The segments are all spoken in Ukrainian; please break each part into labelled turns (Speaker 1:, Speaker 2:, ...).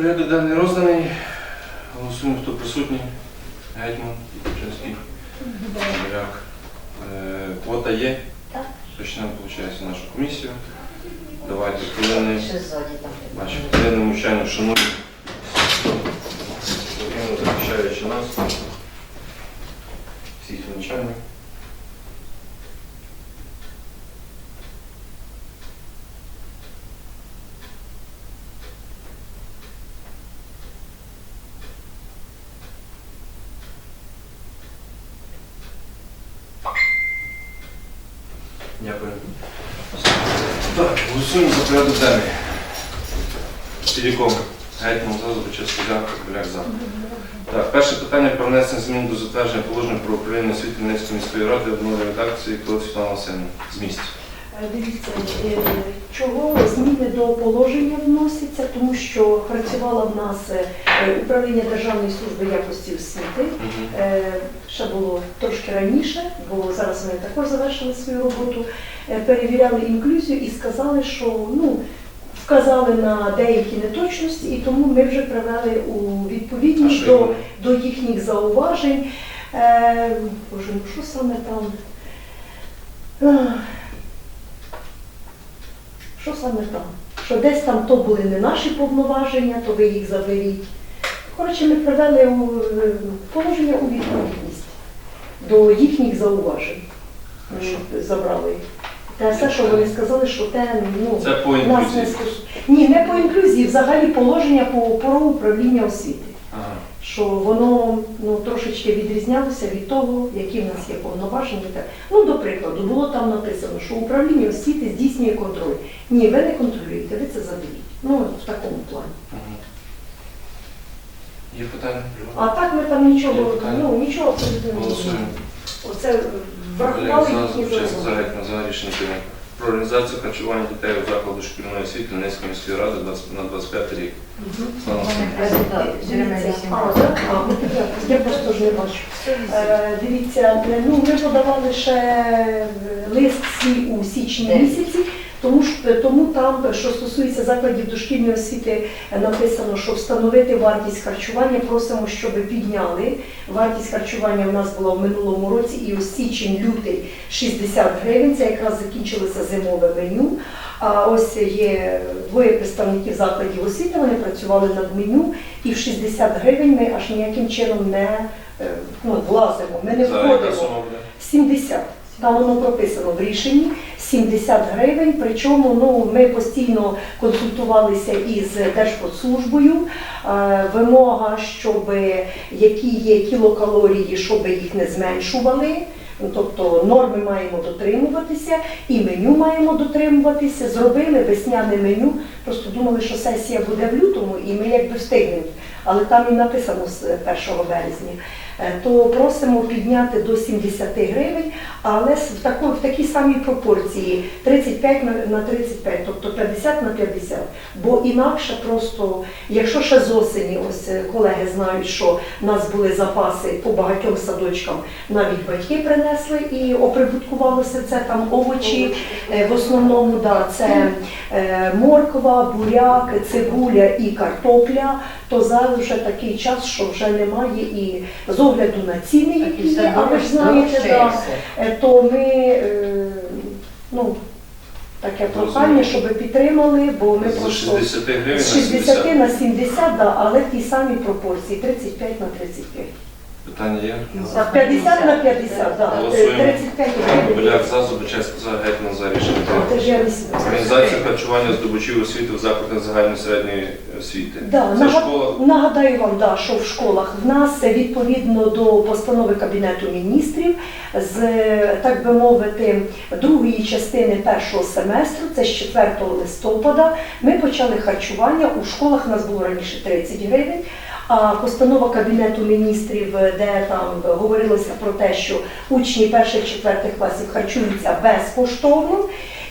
Speaker 1: Порядок денний розданий. Голосуємо, хто присутній. Гетьман, Ченський, Боляк. Е, Квота є.
Speaker 2: Так.
Speaker 1: Почнемо, виходить, нашу комісію. Давайте хвилини. Наші хвилини мовчання шануємо. Захищаючи нас. Всіх звичайно. Дякую. Так, голосуємо за порядок денний. Гетьман за, Зубачевський за, Кобиляк. Так, перше питання про внесення змін до затвердження положення про управління освіти Ненецької міської ради в новій редакції Клод Світлана Васильівна. З.
Speaker 3: Е, Дивіться, е, чого зміни до положення вносяться, тому що працювала в нас е, управління Державної служби якості освіти. Е, Ще було трошки раніше, бо зараз вони також завершили свою роботу. Е, Перевіряли інклюзію і сказали, що ну, вказали на деякі неточності, і тому ми вже привели у відповідність до, до їхніх зауважень. Боже, ну що саме там? Що саме там? Що десь там то були не наші повноваження, то ви їх заберіть. Коротше, ми привели е, положення у відповідність до їхніх зауважень. Ми забрали. Те все, що вони сказали, що те ну,
Speaker 1: Це по
Speaker 3: нас не стосується. Ні, не по інклюзії, взагалі положення по про управління освіти. Що воно ну, трошечки відрізнялося від того, які в нас є повноваження. Ну, до прикладу, було там написано, що управління освіти здійснює контроль. Ні, ви не контролюєте, ви це заберіть. Ну, в такому плані.
Speaker 1: Є питання?
Speaker 3: А так ми там нічого, ну нічого абсолютно не
Speaker 1: Голосуємо.
Speaker 3: Оце врахували
Speaker 1: за,
Speaker 3: їхні
Speaker 1: за. Гетьман за, рішення прийнято. Про організацію харчування дітей у закладу шкільної освіти Донецької міської ради 20 на 25 рік. Слава
Speaker 3: я просто ж не бачу. Е, Дивіться, ну ми подавали ще е, лист всі у січні місяці, тому ж тому там, що стосується закладів дошкільної освіти, е, написано, що встановити вартість харчування. Просимо, щоб підняли. Вартість харчування в нас була в минулому році, і ось січень-лютий 60 гривень. Це якраз закінчилося зимове меню. А ось є двоє представників закладів освіти. Вони працювали над меню, і в 60 гривень ми аж ніяким чином не е, ну, влазимо. Ми не входимо. 70. Там воно прописано в рішенні 70 гривень. Причому ну, ми постійно консультувалися із Держпродслужбою. Е, Вимога, щоб які є кілокалорії, щоб їх не зменшували. Ну, Тобто норми маємо дотримуватися, і меню маємо дотримуватися. Зробили весняне меню. Просто думали, що сесія буде в лютому, і ми якби встигнемо. Але там і написано з 1 березня. Е, То просимо підняти до 70 гривень, але в, тако, в такій самій пропорції 35 на, на 35, тобто 50 на 50. Бо інакше просто, якщо ще з осені, ось е, колеги знають, що в нас були запаси по багатьом садочкам, навіть батьки принесли і оприбуткувалося це там овочі. Е, В основному да, це е, морква, буряк, цибуля і картопля. То зараз вже такий час, що вже немає і з огляду на ціни, які є, а ви ж знаєте, да, то ми е, ну, таке прохання, щоб підтримали, бо ми
Speaker 1: З
Speaker 3: просто
Speaker 1: 60 гривень на
Speaker 3: з 60
Speaker 1: 70.
Speaker 3: на 70, да, але в тій самій пропорції 35 на 35.
Speaker 1: Питання є?
Speaker 3: 50 на 50, да, е,
Speaker 1: Голосуємо.
Speaker 3: 35 гривень.
Speaker 1: Боляк за, Зубачевський за, Гетьман за, рішення прийнято.
Speaker 3: Це ж я 18.
Speaker 1: Організація харчування здобувачів освіти в закладах загальної середньої освіти.
Speaker 3: Да,
Speaker 1: Це
Speaker 3: нага-
Speaker 1: школа.
Speaker 3: Нагадаю вам, да, що в школах в нас е, відповідно до постанови Кабінету міністрів з, е, так би мовити, другої частини першого семестру, це з 4 листопада, ми почали харчування. У школах у нас було раніше 30 гривень. Постанова Кабінету міністрів, де там говорилося про те, що учні перших четвертих класів харчуються безкоштовно.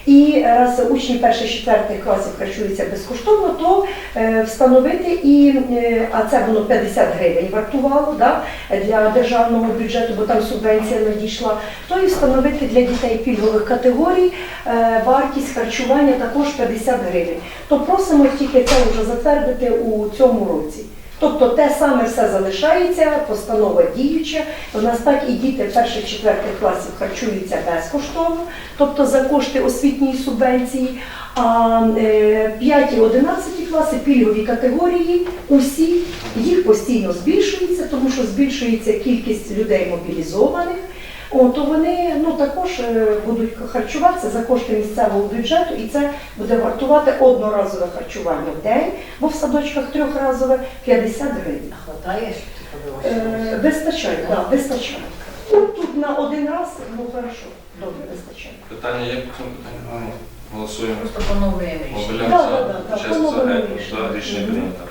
Speaker 3: І раз учні перших-четвертих класів харчуються безкоштовно, то е, встановити і е, а це воно 50 гривень вартувало да, для державного бюджету, бо там субвенція надійшла. То і встановити для дітей пільгових категорій е, вартість харчування також 50 гривень. То просимо тільки це вже затвердити у цьому році. Тобто те саме все залишається, постанова діюча. У нас так і діти перших-четвертих класів харчуються безкоштовно, тобто за кошти освітньої субвенції. А 5 і 11 класи пільгові категорії, усі їх постійно збільшується, тому що збільшується кількість людей мобілізованих. О, то вони ну, також е, будуть харчуватися за кошти місцевого бюджету, і це буде вартувати одноразове харчування в день, бо в садочках трьохразове 50 гривень.
Speaker 2: Хватає, що ти
Speaker 3: Е, вистачає, так, вистачає. Ну, Тут на один раз, ну хорошо, добре, вистачає.
Speaker 1: Питання є по цьому питанню? Голосуємо.
Speaker 2: Просто поновлюємо рішення.
Speaker 1: Обеляк
Speaker 3: Да,
Speaker 1: за,
Speaker 3: да, да,
Speaker 1: Чесно за
Speaker 3: по-новому
Speaker 1: Гетьман
Speaker 3: рішення.
Speaker 1: прийнято.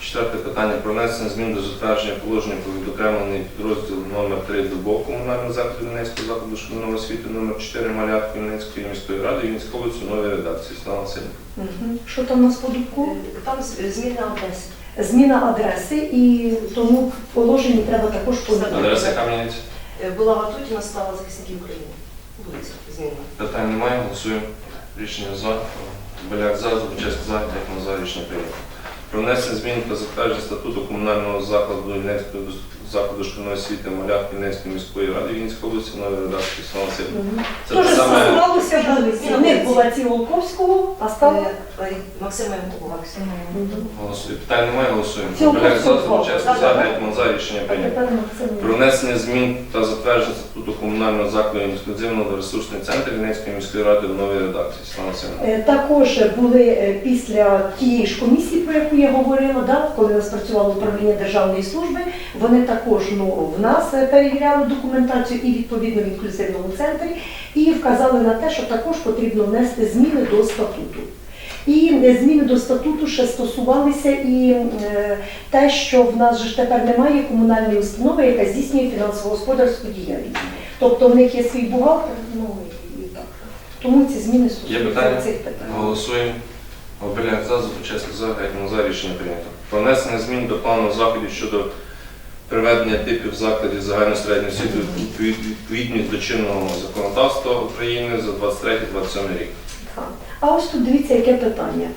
Speaker 1: Четверте питання про внесення змін до затвердження положення про відокремлений підрозділ номер 3 Дубов комунального закладу Вінницького закладу шкільної освіти номер 4 Малят Вінницької міської ради Вінницької новій редакції. Стала Васильівна.
Speaker 3: Мгм. Що там у нас по дубку?
Speaker 2: Е, Там зміна адреси.
Speaker 3: Зміна адреси, і тому в положенні треба також поміняти.
Speaker 1: Адреса Кам'янець.
Speaker 2: Е, Була Ватутіна, стала захисників України. Вулиця зміна.
Speaker 1: Питань немає. Голосуємо. Рішення за. Беляк за, Зубчевський за, Гетьман за. Рішення прийнято. Про внесення змін до затвердження статуту комунального закладу Вінницького закладу шкільної освіти Малят Вінницької міської ради Вінницької області новій редакції. Стала.
Speaker 3: Мгм.
Speaker 1: Це
Speaker 3: Тож
Speaker 1: саме.
Speaker 3: сталося вулиці. У них була Цілковського, а стало
Speaker 2: Е, е, Максима
Speaker 1: Голосуємо. Питань немає. Голосуємо.
Speaker 3: Цілком
Speaker 1: Беляк за,
Speaker 3: слухав.
Speaker 1: Зубчевський за, Гетьман за. Рішення
Speaker 3: а
Speaker 1: прийнято.
Speaker 3: тепер Максим.
Speaker 1: Про внесення змін та затвердження статуту комунального закладу інклюзивного ресурсний центр Вінницької міської ради в новій редакції. Стала Васильівна.
Speaker 3: Е, Також були е, після тієї ж комісії, про яку я говорила, да, коли у нас працювало управління державної служби, вони також ну, в нас перевіряли документацію і відповідно в інклюзивному центрі, і вказали на те, що також потрібно внести зміни до статуту. І зміни до статуту ще стосувалися і е, те, що в нас же тепер немає комунальної установи, яка здійснює фінансово-господарську діяльність. Тобто в них є свій бухгалтер, ну і, так. Тому ці зміни стосуються цих питань.
Speaker 1: Голосуємо. Обеляк за, за, за. Рішення прийнято. Про внесення змін до плану заходів щодо приведення типів закладів загальної середньої освіти відповідність до чинного законодавства України за 23-27 рік.
Speaker 3: А ось тут дивіться, яке питання.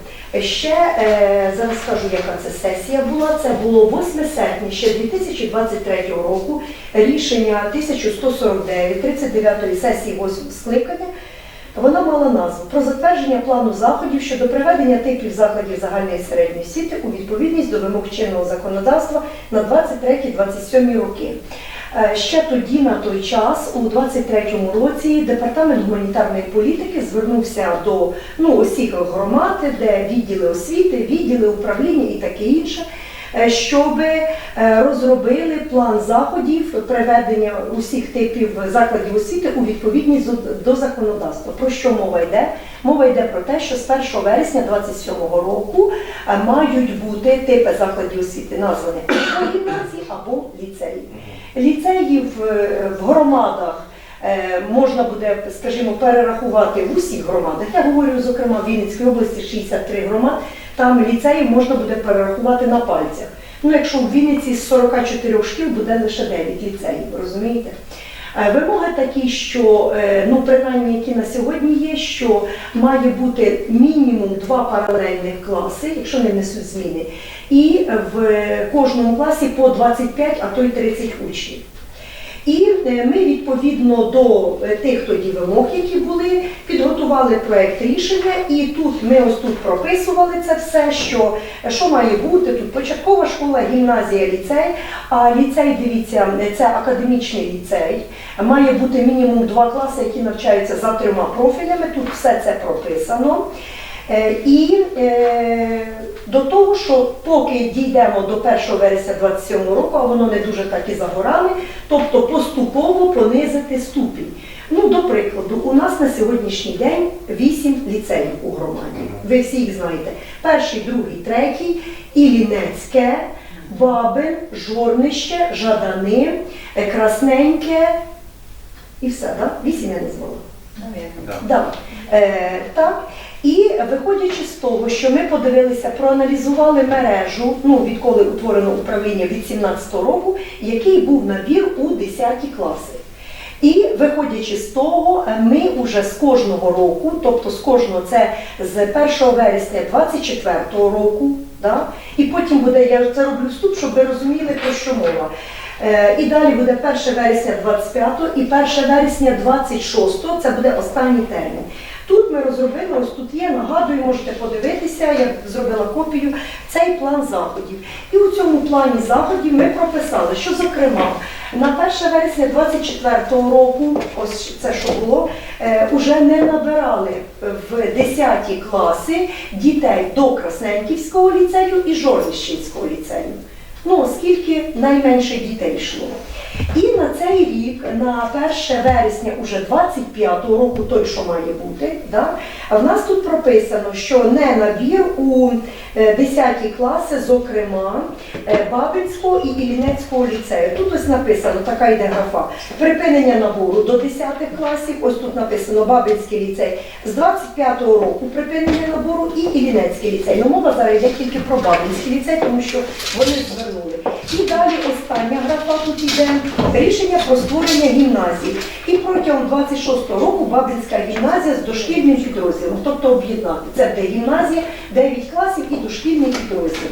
Speaker 3: Ще е, зараз скажу, яка це сесія була. Це було 8 серпня ще 2023 року. Рішення 1149 39-ї сесії 8 скликання. Вона мала назву про затвердження плану заходів щодо приведення типів закладів загальної середньої освіти у відповідність до вимог чинного законодавства на 23-27 роки. Е, Ще тоді, на той час, у 23-му році, департамент гуманітарної політики звернувся до ну, усіх громад, де відділи освіти, відділи управління і таке інше, щоб е, розробили план заходів приведення усіх типів закладів освіти у відповідність до, законодавства. Про що мова йде? Мова йде про те, що з 1 вересня 27 року е, мають бути типи закладів освіти названі або гімназії або ліцеї. Ліцеїв е, в громадах е, можна буде, скажімо, перерахувати в усіх громадах. Я говорю, зокрема, в Вінницькій області 63 громад, там ліцеїв можна буде перерахувати на пальцях. Ну, якщо в Вінниці з 44 шкіл буде лише 9 ліцеїв, розумієте? Е, Вимоги такі, що е, ну принаймні які на сьогодні є, що має бути мінімум два паралельних класи, якщо не несуть зміни, і в кожному класі по 25, а то й 30 учнів. І е, ми відповідно до е, тих тоді вимог, які були, підготували проект рішення, і тут ми ось тут прописували це все, що, що має бути тут початкова школа, гімназія, ліцей. А ліцей, дивіться, це академічний ліцей. Має бути мінімум два класи, які навчаються за трьома профілями. Тут все це прописано. Е, І е, до того, що поки дійдемо до 1 вересня 27 року, а воно не дуже так і за горами, тобто поступово понизити ступінь. Ну, до прикладу, у нас на сьогоднішній день 8 ліцеїв у громаді. Ви всі їх знаєте. Перший, другий, третій, Іллінецьке, Бабин, Жорнище, Жадани, е, Красненьке і все, так? Вісім я назвала.
Speaker 1: Да.
Speaker 3: Да. Е, так. І виходячи з того, що ми подивилися, проаналізували мережу, ну відколи утворено управління від 17 року, який був набір у 10 класи. І виходячи з того, ми вже з кожного року, тобто з кожного це з 1 вересня 24 року, да? і потім буде, я це роблю вступ, щоб ви розуміли, про що мова. Е, І далі буде 1 вересня 25 і 1 вересня 26 це буде останній термін. Тут ми розробили, ось тут є, нагадую, можете подивитися, я зробила копію, цей план заходів. І у цьому плані заходів ми прописали, що, зокрема, на 1 вересня 24 року, ось це що було, е, уже не набирали в 10 класи дітей до Красненківського ліцею і Жорнищинського ліцею. Ну, оскільки найменше дітей йшло. І на цей рік, на 1 вересня уже 25-го року, той, що має бути, да, в нас тут прописано, що не набір у е, 10 класи, зокрема, е, Бабинського і Іллінецького ліцею. Тут ось написано, така йде графа. Припинення набору до 10 класів, ось тут написано Бабинський ліцей. З 25-го року припинення набору і Іллінецький ліцей. Ну, мова зараз йде тільки про Бабинський ліцей, тому що вони звернули. І далі остання графа тут йде рішення про створення гімназії. І протягом 26-го року Бабинська гімназія з дошкільним підрозділом, тобто об'єднати. Це де гімназія, 9 класів і дошкільний підрозділ.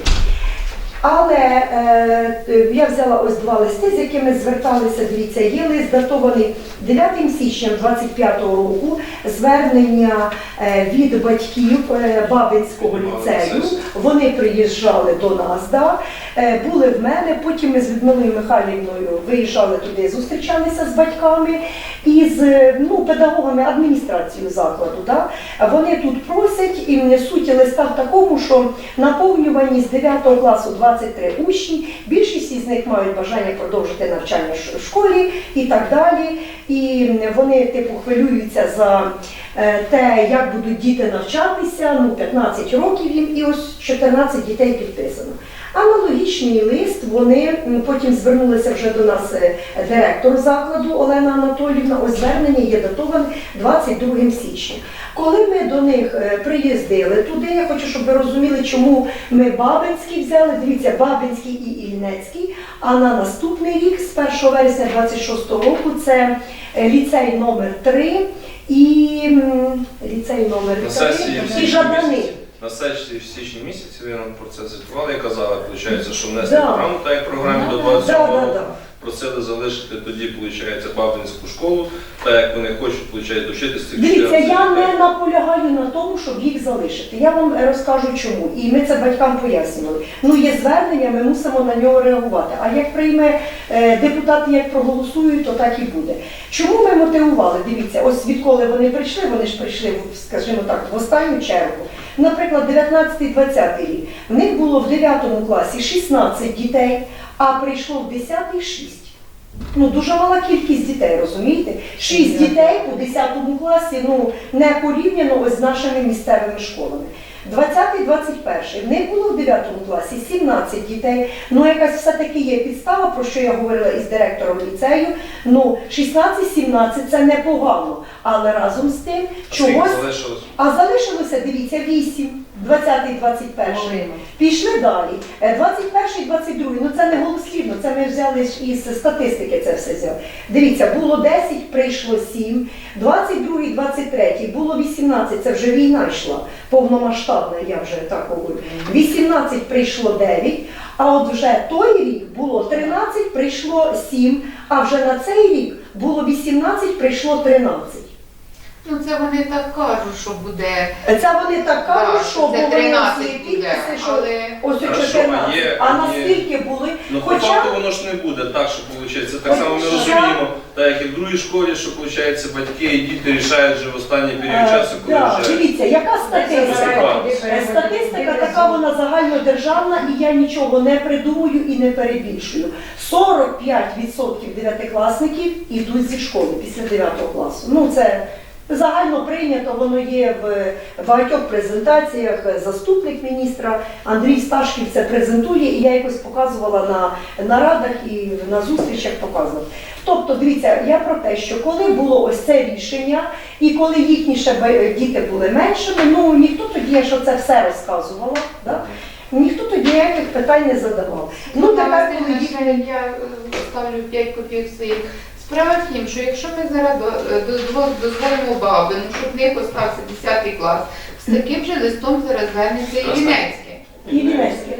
Speaker 3: Але е, е, я взяла ось два листи, з якими зверталися. Дивіться, є лист датований 9 січня 25-го року. Звернення е, від батьків е, Бабинського ліцею. Вони приїжджали до нас, да, е, були в мене. Потім ми з Людмилою Михайлівною виїжджали туди, зустрічалися з батьками і з е, ну, педагогами адміністрації закладу. Да. Вони тут просять, і суть листа в такому, що наповнюваність з 9 класу 23 учні, більшість із них мають бажання продовжити навчання в школі і так далі. І вони типу хвилюються за те, як будуть діти навчатися. Ну, 15 років їм, і ось 14 дітей підписано. Аналогічний лист вони потім звернулися вже до нас е, директор закладу Олена Анатоліївна. Ось звернення є датоване 22 січня. Коли ми до них е, приїздили туди, я хочу, щоб ви розуміли, чому ми Бабинський взяли. Дивіться, Бабинський і Ільнецький. А на наступний рік, з 1 вересня 26 року, це е, ліцей номер 3 і ліцей номер 3 і Жадани.
Speaker 1: На сесії в січні місяці нам про це звітували і казали, виходить, що внесли
Speaker 3: Да.
Speaker 1: програму, так як програмі до
Speaker 3: Да,
Speaker 1: 27
Speaker 3: да,
Speaker 1: року.
Speaker 3: да.
Speaker 1: Просили залишити тоді, виходить, Бабинську школу, так як вони хочуть, виходить, вчитися цих
Speaker 3: Дивіться,
Speaker 1: 14
Speaker 3: я
Speaker 1: дітей.
Speaker 3: не наполягаю на тому, щоб їх залишити. Я вам розкажу чому. І ми це батькам пояснювали. Ну, є звернення, ми мусимо на нього реагувати. А як прийме е, депутати, як проголосують, то так і буде. Чому ми мотивували? Дивіться, ось відколи вони прийшли, вони ж прийшли, скажімо так, в останню чергу. Наприклад, 19-20 рік. В них було в 9 класі 16 дітей, а прийшло в 10 6. Ну, дуже мала кількість дітей, розумієте? Шість дітей у 10 класі, ну, не порівняно ось з нашими місцевими школами. 20-21. В них було в 9 класі 17 дітей. Ну, якась все-таки є підстава, про що я говорила із директором ліцею. Ну, 16-17 це непогано. Але разом з тим чогось. А залишилося, дивіться, 8, 20-21. Пішли далі. Е, 21 22 ну це не голослівно, це ми взяли ж із статистики це все взяли. Дивіться, було 10, прийшло 7, 22 23 було 18, це вже війна йшла, повномасштабна, я вже так говорю. 18 прийшло 9, а от вже той рік було 13, прийшло 7, а вже на цей рік було 18, прийшло 13.
Speaker 4: Ну це вони так кажуть, що буде.
Speaker 3: Це вони так кажуть, що
Speaker 4: це
Speaker 3: були
Speaker 4: 13
Speaker 3: ці
Speaker 4: буде,
Speaker 3: підписи, що ось у
Speaker 1: Хорошо,
Speaker 3: 14.
Speaker 1: а є-
Speaker 3: А
Speaker 1: є-
Speaker 3: наскільки були?
Speaker 1: Ну, по
Speaker 3: Хоча
Speaker 1: факту воно ж не буде так, що виходить. Так само ми
Speaker 3: Хоча-
Speaker 1: розуміємо, так як і в другій школі, що виходить, батьки і діти рішають вже в останній період
Speaker 3: Е,
Speaker 1: часу, коли
Speaker 3: да,
Speaker 1: вже
Speaker 3: Дивіться, яка статистика? Е, Статистика така вона загальнодержавна, і я нічого не придумую і не перебільшую. 45% дев'ятикласників йдуть зі школи після 9 класу. Ну це Загально прийнято, воно є в багатьох презентаціях. Заступник міністра Андрій Сташків це презентує, і я якось показувала на нарадах і на зустрічах показувала. Тобто, дивіться, я про те, що коли було ось це рішення, і коли їхні ще діти були меншими, ну ніхто тоді, що це все розказувала, да? ніхто тоді ніяких питань не задавав. Ну,
Speaker 4: Ну,
Speaker 3: тепер, коли
Speaker 4: я е, ставлю 5 копійок своїх. Справа в тім, що якщо ми зараз е, дозво- дозволимо Бабину, щоб в них остався 10 клас, з таким же листом зараз звернеться і. Вінецьке.
Speaker 3: І Вінецьке.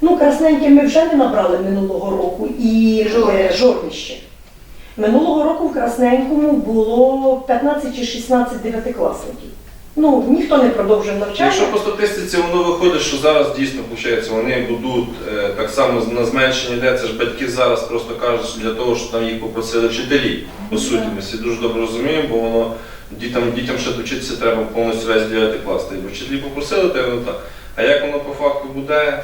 Speaker 3: Ну, красненьке ми вже не набрали минулого року і е, жорнище. Минулого року в красненькому було 15 чи 16 дев'ятикласників. Ну, ніхто не продовжив навчання.
Speaker 1: Якщо по статистиці воно виходить, що зараз дійсно виходить, вони будуть е, так само на зменшення йде, це ж батьки зараз просто кажуть, що для того, що там їх попросили вчителі. По суті, ми всі дуже добре розуміємо, бо воно дітям, дітям ще вчитися треба повністю весь 9 клас. Та й вчителі попросили, то воно так. А як воно по факту буде?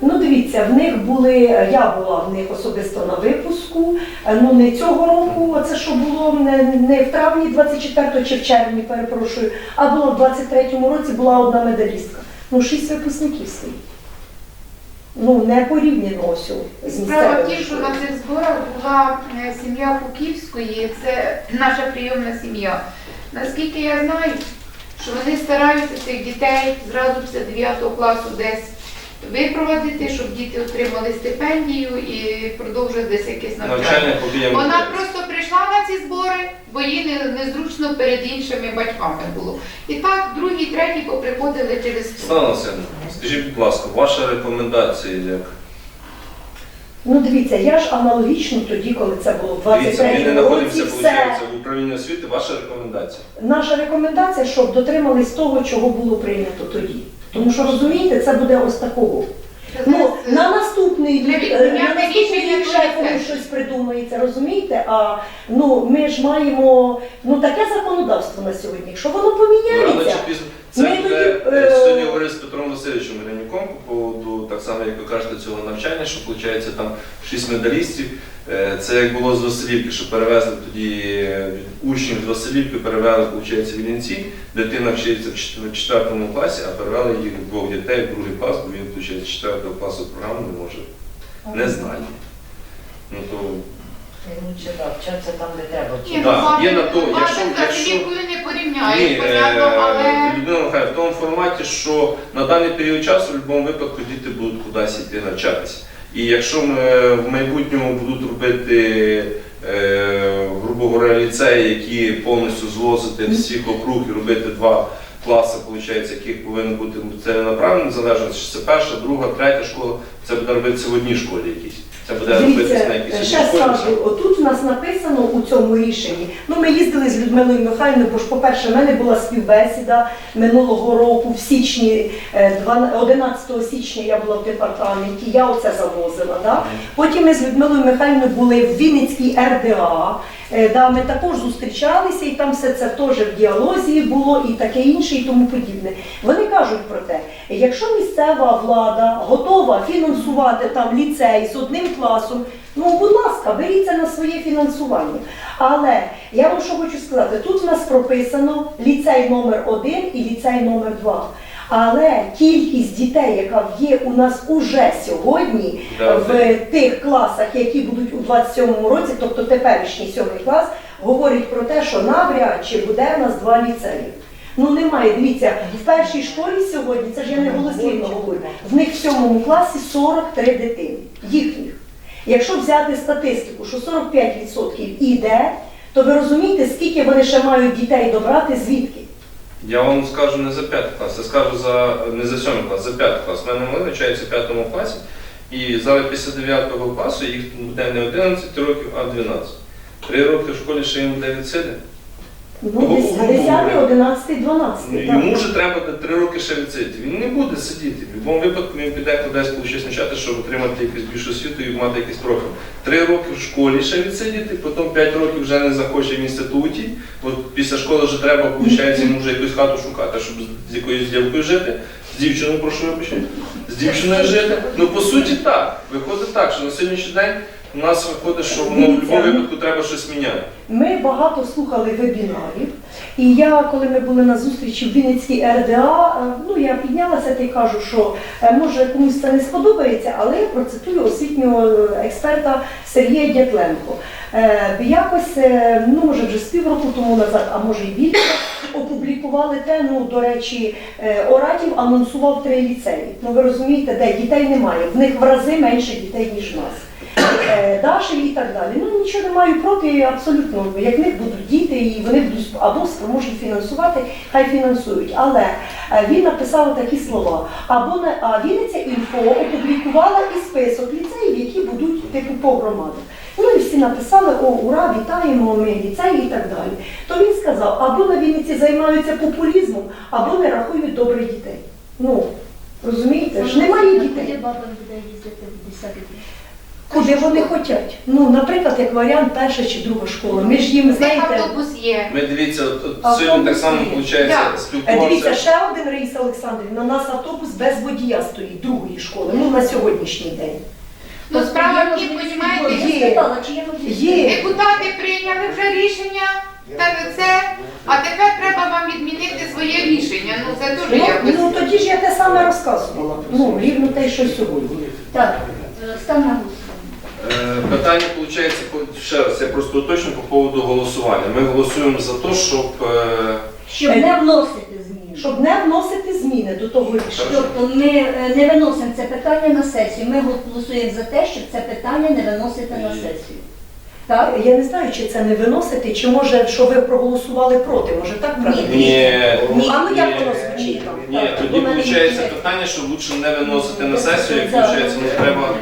Speaker 3: Ну, дивіться, в них були, я була в них особисто на випуску, е, ну не цього року, це що було не, не в травні 24 чи в червні, перепрошую, а було в 23-му році була одна медалістка. Ну, шість випускників стоїть. Ну, не порівняно ось з
Speaker 4: Справа в тім, що на цих зборах була е, сім'я Пуківської, це наша прийомна сім'я. Наскільки я знаю, що вони стараються цих дітей зразу після 9 класу десь випровадити, щоб діти отримали стипендію і продовжили десь якесь навчання. Вона просто прийшла на ці збори, бо їй незручно перед іншими батьками було. І так, другі, треті поприходили через
Speaker 1: Стана скажіть, будь ласка, ваша рекомендація як?
Speaker 3: Ну, дивіться, я ж аналогічно тоді, коли це було в
Speaker 1: Дивіться, ми не знаходимося,
Speaker 3: все.
Speaker 1: виходить, в управлінні освіти, ваша рекомендація.
Speaker 3: Наша рекомендація, щоб дотримались того, чого було прийнято тоді. Тому що розумієте, це буде ось такого. Ну, на наступний рік, е, на наступний рік ще комусь щось придумається, розумієте? А ну ми ж маємо ну таке законодавство на сьогодні. Якщо воно
Speaker 1: Рано чи
Speaker 3: поміняється,
Speaker 1: пізно. Це буде е,
Speaker 3: е,
Speaker 1: сьогодні говорив з Петром Васильовичем Гринюком по поводу, так само, як ви кажете, цього навчання, що виходить там шість медалістів. Е, Це як було з Василівки, що перевезли тоді е, учнів з Василівки, перевезли, виходить, в Вінниці. Дитина вчиться в чет- в четвертому класі, а перевели їх двох дітей в другий клас, бо він, виходить, з четвертого класу програму не може. Не знає. Ну то
Speaker 5: Лучше так, вчаться там, де треба.
Speaker 4: Ні,
Speaker 1: Да,
Speaker 4: ну,
Speaker 1: є на то,
Speaker 4: мабуть,
Speaker 1: якщо- якщо-
Speaker 4: Василівкою не
Speaker 1: Ні,
Speaker 4: порівняєш, понятно,
Speaker 1: е,
Speaker 4: але
Speaker 1: Людмила Михайлівна, в тому форматі, що на даний період часу в будь-якому випадку діти будуть кудись йти навчатися. І якщо ми в майбутньому будуть робити, е, грубо говоря, ліцеї, які повністю звозити всіх округ і робити два класи, виходить, яких повинен бути целенаправлено, залежно, чи це перша, друга, третя школа, це буде робитися в одній школі якійсь. Це буде робитися на
Speaker 3: Дивіться, ще скажу, отут у нас написано у цьому рішенні. Ну, ми їздили з Людмилою Михайлівною, бо ж, по-перше, в мене була співбесіда минулого року, в січні, е, 12 11 січня я була в департаменті, я оце завозила. Да? Потім ми з Людмилою Михайлівною були в Вінницькій РДА. Е, Да, ми також зустрічалися, і там все це теж в діалозі було, і таке інше, і тому подібне. Вони кажуть про те, якщо місцева влада готова фінансувати там ліцей з одним класом, ну будь ласка, беріться на своє фінансування. Але я вам що хочу сказати, тут в нас прописано ліцей номер 1 і ліцей номер 2. Але кількість дітей, яка є у нас уже сьогодні
Speaker 1: Да,
Speaker 3: в тих класах, які будуть у 27-му році, тобто теперішній сьомий клас, говорить про те, що навряд чи буде у нас два ліцеї. Ну немає, дивіться, в першій школі сьогодні, це ж я не голослівно говорю, в них в сьомому класі 43 дитини, їхніх. Якщо взяти статистику, що 45% іде, то ви розумієте, скільки вони ще мають дітей добрати, звідки?
Speaker 1: Я вам скажу не за п'ятий клас, я скажу за не за сьомий клас, за п'ятий клас. У мене мали навчаються в п'ятому класі, і зараз після 9 класу їх буде не 11 років, а 12. Три роки в школі ще їм буде відсиди.
Speaker 3: Ну, десь 10, 11, 12.
Speaker 1: Ну,
Speaker 3: так.
Speaker 1: Йому вже треба буде три роки ще відсидіти. Він не буде сидіти. В будь-якому випадку він піде кудись щось навчати, щоб отримати якусь більшу освіту і мати якийсь профіль. Три роки в школі ще відсидіти, потім п'ять років вже не захоче в інституті. От після школи вже треба, виходить, йому вже якусь хату шукати, щоб з- з якоюсь дівкою жити. З дівчиною, прошу вибачення, з дівчиною жити. Ну по суті так. Виходить так, що на сьогоднішній день У нас виходить, що воно в будь-якому випадку треба щось міняти.
Speaker 3: Ми багато слухали вебінарів, і я, коли ми були на зустрічі в Вінницькій РДА, е, ну я піднялася та й кажу, що е, може комусь це не сподобається, але я процитую освітнього е, експерта Сергія Дятленко. Якось, ну може вже з півроку тому назад, а може і більше, опублікували те, ну до речі, Оратів анонсував три ліцеї. Ну ви розумієте, де дітей немає, в них в рази менше дітей, ніж в нас. Е, Даші і так далі. Ну нічого не маю проти, абсолютно. Як них будуть діти, і вони будуть або спроможні фінансувати, хай фінансують. Але е, він написав такі слова. Або не а Вінниця інфо опублікувала і список ліцеїв, які будуть типу по громадах. Ну і всі написали, о, ура, вітаємо, ми ліцеї і так далі. То він сказав, або на Вінниці займаються популізмом, або не рахують добре дітей. Ну, розумієте ж, немає дітей.
Speaker 6: баба буде їздити в 10
Speaker 3: Куди вони хочуть? Ну, наприклад, як варіант, перша чи друга школа. Ми ж їм, знаєте,
Speaker 4: автобус є.
Speaker 1: Ми дивіться, от, от сьогодні так само виходить,
Speaker 4: Так.
Speaker 3: Е, дивіться,
Speaker 1: спілкувався.
Speaker 3: ще один Раїса Олександрівна, у нас автобус без водія стоїть, другої школи, ну на сьогоднішній день.
Speaker 4: Ну справа в тім, понімаєте,
Speaker 3: Є. Є.
Speaker 4: депутати прийняли вже рішення та це, а тепер треба вам відмінити своє рішення. Ну це дуже
Speaker 3: Ну,
Speaker 4: якось.
Speaker 3: ну тоді ж я те саме розказувала. Ну, рівно те, що сьогодні.
Speaker 6: Так, е, на.
Speaker 1: Е, Питання виходить, ще раз, я просто уточню по поводу голосування. Ми голосуємо за те, щоб е,
Speaker 6: Щоб не вносити зміни.
Speaker 3: Щоб не вносити зміни до того рішення.
Speaker 6: Тобто ми е, не виносимо це питання на сесію. Ми голосуємо за те, щоб це питання не виносити на сесію. Так?
Speaker 3: Я не знаю, чи це не виносити, чи може, що ви проголосували проти, може так правильно?
Speaker 1: ні,
Speaker 3: Ні. А ну як
Speaker 1: ні,
Speaker 3: воно звучить
Speaker 1: ні, тоді виходить питання, що лучше не виносити на сесію, як виходить, ну треба.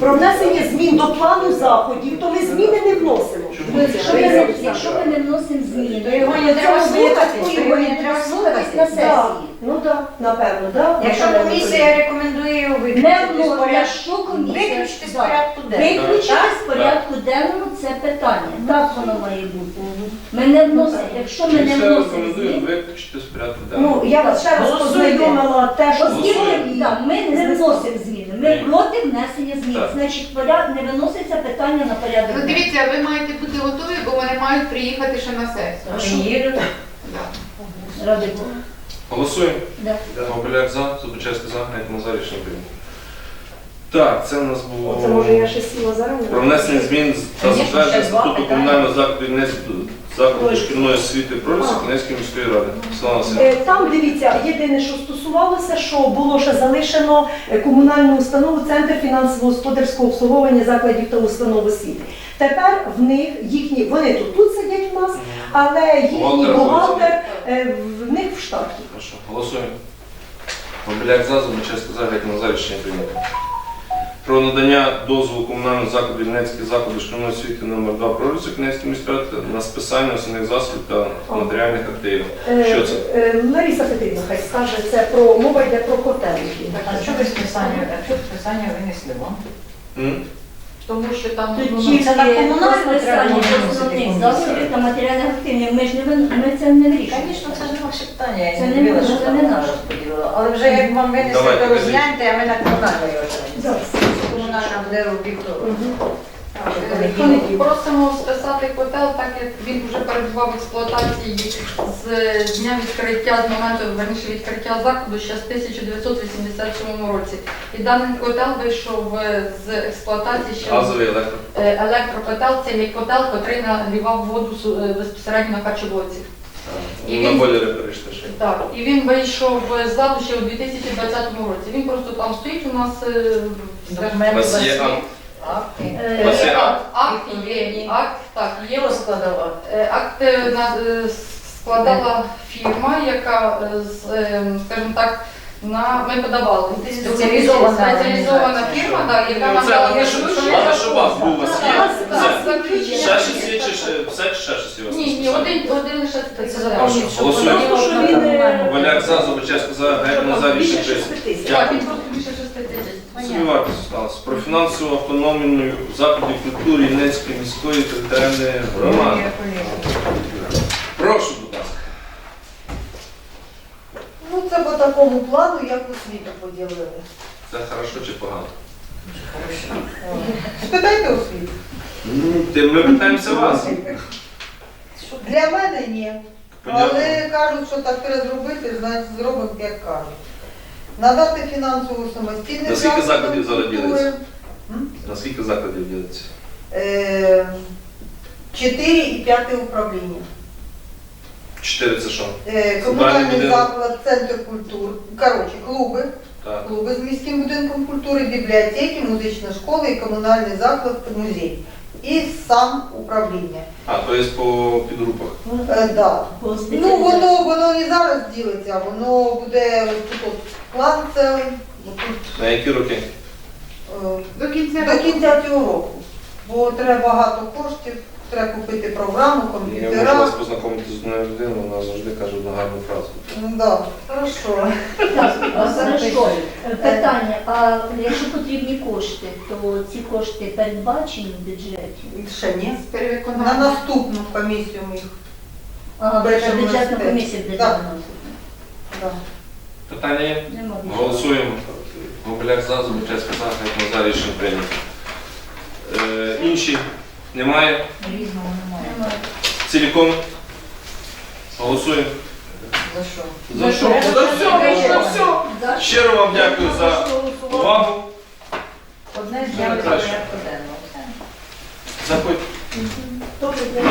Speaker 3: Про внесення змін до плану заходів, то ми зміни не вносимо.
Speaker 6: Ну, Якщо ми не, якщо ми не вносимо зміни,
Speaker 5: То його не треба слухати, то його не треба
Speaker 6: слухатись на
Speaker 5: слухати.
Speaker 6: сесії.
Speaker 3: Да. Ну так, напевно, так.
Speaker 5: Якщо комісія рекомендує його
Speaker 6: Не
Speaker 5: виключити з
Speaker 6: вносимо,
Speaker 5: порядку,
Speaker 6: якщо комісія
Speaker 5: виключити з
Speaker 6: да,
Speaker 5: порядку денного.
Speaker 6: виключити з порядку денного це питання. Так воно має бути. Ми не вносимо. Якщо ми не
Speaker 1: Все
Speaker 6: вносимо
Speaker 1: рекомендую
Speaker 6: змін,
Speaker 1: виключити з порядку денного.
Speaker 3: Ну, я вас ще раз
Speaker 5: Голосуйте.
Speaker 3: познайомила те, що
Speaker 6: Оскільки ми не вносимо зміни, ми проти внесення змін.
Speaker 1: Так.
Speaker 6: Значить, поряд не виноситься питання на порядок.
Speaker 4: Ну
Speaker 6: денний.
Speaker 4: дивіться, ви маєте бути готові, бо вони мають приїхати ще на сесію. Да.
Speaker 6: Ради Бога.
Speaker 1: Голосуємо.
Speaker 6: Да.
Speaker 1: За, Зубочевський за, навіть Назар рішення прийнято. Так, це у нас було
Speaker 3: Це може я ще сіла зараз.
Speaker 1: про внесення змін та
Speaker 5: Звісно,
Speaker 1: затвердження
Speaker 5: два
Speaker 1: статуту
Speaker 5: питання.
Speaker 1: комунального закладу Вінницького закладу шкільної освіти Пролісу Кінецької міської ради. Слава
Speaker 3: Е, Там дивіться, єдине, що стосувалося, що було ще залишено е, комунальну установу Центр фінансово-господарського обслуговування закладів та установ освіти. Тепер в них їхні, вони тут, тут сидять в нас, але їхній
Speaker 1: Бухгалтер
Speaker 3: бухгалтер е, в них в штаті.
Speaker 1: Хорошо, голосуємо. Гобеляк за, Зубочевський за, навіть Назар рішення прийнято. Про надання дозволу комунального закладу Вінницький закладу шкільної освіти номер 2 Пролісу Кінецької міської на списання основних засобів та матеріальних активів.
Speaker 3: Е,
Speaker 1: Що це?
Speaker 3: е, Лариса Петрівна хай скаже, це про мова йде про котельні.
Speaker 5: Так, а що ви списання, а що списання винесли вам?
Speaker 1: М?
Speaker 5: Тому що там
Speaker 6: Тут
Speaker 5: ну,
Speaker 6: тільки
Speaker 5: це на комунальне треба
Speaker 6: основних засобів та матеріальних активів. Ми ж не вин- ми це не вирішуємо.
Speaker 5: Звісно, це ж не ваше питання, я
Speaker 6: Це
Speaker 5: не дивилася, що
Speaker 6: це
Speaker 5: там
Speaker 6: не наше.
Speaker 5: Але вже як вам винесли,
Speaker 1: Давайте,
Speaker 5: то розгляньте, а ми на комунальне його розглянемо.
Speaker 3: Зараз.
Speaker 5: Комунальна буде у вівторок.
Speaker 4: Е,
Speaker 7: Просимо списати котел, так як він вже перебував в експлуатації з дня відкриття, з моменту верніше відкриття закладу ще з 1987 році. І даний котел вийшов е, з експлуатації ще
Speaker 1: Газовий електро.
Speaker 7: е, електрокотел, це є котел, який нагрівав воду е, безпосередньо на харчоблоці. І
Speaker 1: На
Speaker 7: він-
Speaker 1: перейшли ще.
Speaker 7: Так, і він вийшов з ладу ще у 2020 році. Він просто там стоїть у нас е, в- скажімо,
Speaker 1: У
Speaker 5: Документи
Speaker 1: вас є
Speaker 5: є?
Speaker 1: акт?
Speaker 6: Е,
Speaker 1: У вас є акт?
Speaker 7: акт є, акт, так, є
Speaker 5: Хто акт?
Speaker 7: Е, Акт е, на- е, складала фірма, яка, е, з, е, скажімо так, на ми подавали.
Speaker 5: Спеціалізована
Speaker 7: спеціалізована фірма, так, яка
Speaker 1: Ну, щоб
Speaker 7: ключ.
Speaker 1: головне, щоб у вас був, у вас є. Ще щось є, чи ще- все, чи ще щось є у вас?
Speaker 7: Ні, ні, один, один лише
Speaker 5: запомніть, що
Speaker 1: Голосуємо.
Speaker 3: Що він, е.
Speaker 1: Валяк за, Зубочевський за, навіть Назар
Speaker 3: Більше
Speaker 1: рішення
Speaker 3: 6 тисяч.
Speaker 7: Так, він просто більше 6 тисяч.
Speaker 1: Сумніватися сталося. Про фінансову автономію закладів культури Єнецької міської територіальної громади. Прошу.
Speaker 2: Ну це по такому плану, як освіту поділили.
Speaker 1: Це хорошо чи погано?
Speaker 8: Спитайте освіту.
Speaker 1: Ти- Ми питаємося вас.
Speaker 8: Для мене ні. Але кажуть, що так треба зробити, значить зробимо, як кажуть. Надати фінансову самостійність.
Speaker 1: Наскільки закладів зараз ділиться? Наскільки закладів ділиться?
Speaker 8: Е, Чотири і п'яте управління.
Speaker 1: Чотири це що?
Speaker 8: Е, Комунальний заклад, центр культури. Коротше, клуби.
Speaker 1: Так.
Speaker 8: Клуби з міським будинком культури, бібліотеки, музична школа і комунальний заклад, музей. І сам управління.
Speaker 1: А, то є по підгрупах.
Speaker 8: Е, да. Ну, воно, воно не зараз ділиться, воно буде тут от план отут,
Speaker 1: На які роки?
Speaker 8: е,
Speaker 4: До кінця
Speaker 8: до
Speaker 4: року.
Speaker 8: кінця цього року. Бо треба багато коштів, треба купити програму,
Speaker 1: Я можу вас познайомити з одною людиною, вона завжди каже одну гарну фразу.
Speaker 8: Ну, да. Хорошо.
Speaker 6: Хорошо. Е, Питання, а якщо потрібні кошти, то ці кошти передбачені в бюджеті?
Speaker 8: Ще ні. На наступну комісію ми їх.
Speaker 6: Ага,
Speaker 8: Перше
Speaker 6: бюджетна
Speaker 8: університет.
Speaker 6: комісія буде
Speaker 8: Так.
Speaker 6: виносити.
Speaker 8: Да.
Speaker 1: Питання є?
Speaker 6: Нема більше.
Speaker 1: Голосуємо. Гобеляк за, Зубачевська за, як за рішення прийнято. Е, інші немає.
Speaker 5: Різного немає.
Speaker 6: Нема.
Speaker 1: Ціліком. Голосуємо.
Speaker 5: За що?
Speaker 1: За що? За все, за все. Щиро вам дякую за увагу.
Speaker 5: Одне з
Speaker 1: найкраще?
Speaker 5: порядку денного.
Speaker 1: Заходьте.
Speaker 2: Добрий день.